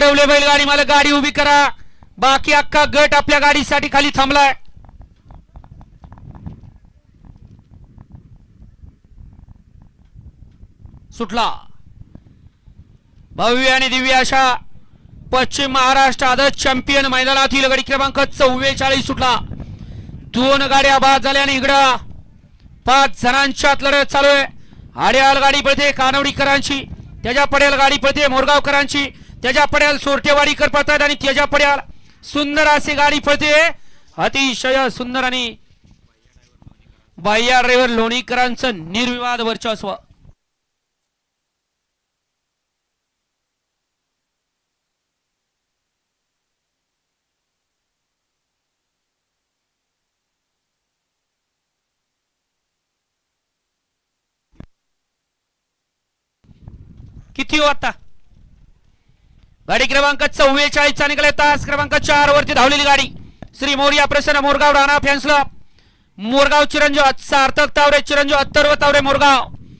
चढवले बैलगाडी मला गाडी उभी करा. बाकी अख्खा गट आपल्या गाडीसाठी खाली थांबलाय. सुटला. भव्य आणि दिव्य अशा पश्चिम महाराष्ट्र आदत चॅम्पियन मैदानातील गडी क्रमांक चव्वेचाळीस सुटला. दोन गाड्या बाद झाल्या आणि इकडं पाच जणांच्यात लढत चालू आहे. आड्याल गाडी पळते कानवडीकरांची. त्याच्या पडेल गाडी पळते मोरगावकरांची. त्याच्या पड्याल सोरटेवाडीकर पळतात आणि त्याच्या पड्याल सुंदर अशी गाडी पळते. अतिशय सुंदर आणि बाह्या ड्रायव्हर लोणीकरांचं निर्विवाद वर्चस्व. किती हो आता? गाडी क्रमांक चव्वेचाळीसचा निघाले तास क्रमांक चार वरती धावलेली गाडी. श्री मोर्या प्रसन्न मोरगाव राणा फॅन्सला मोरगाव चिरंजीव सार्थक तावरे चिरंजीव अत्तर्व तावरे मोरगाव.